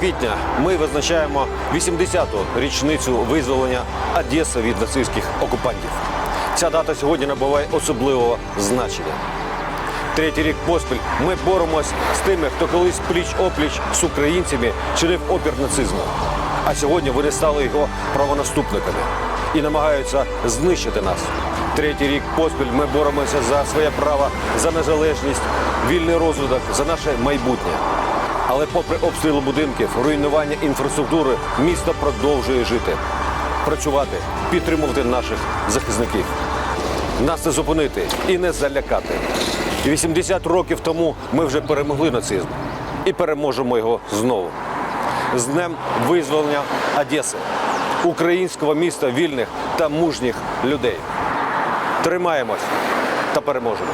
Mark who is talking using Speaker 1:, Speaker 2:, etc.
Speaker 1: квітня ми визначаємо 80-ту річницю визволення Одеси від нацистських окупантів. Ця дата сьогодні набуває особливого значення. Третій рік поспіль ми боремось з тими, хто колись пліч опліч з українцями чинив опір нацизму. А сьогодні вони стали його правонаступниками і намагаються знищити нас. Третій рік поспіль ми боремося за своє право, за незалежність, вільний розвиток, за наше майбутнє. Але попри обстріли будинків, руйнування інфраструктури, місто продовжує жити, працювати, підтримувати наших захисників. Нас не зупинити і не залякати. 80 років тому ми вже перемогли нацизм і переможемо його знову. З днем визволення Одеси, українського міста вільних та мужніх людей. Тримаємось та переможемо.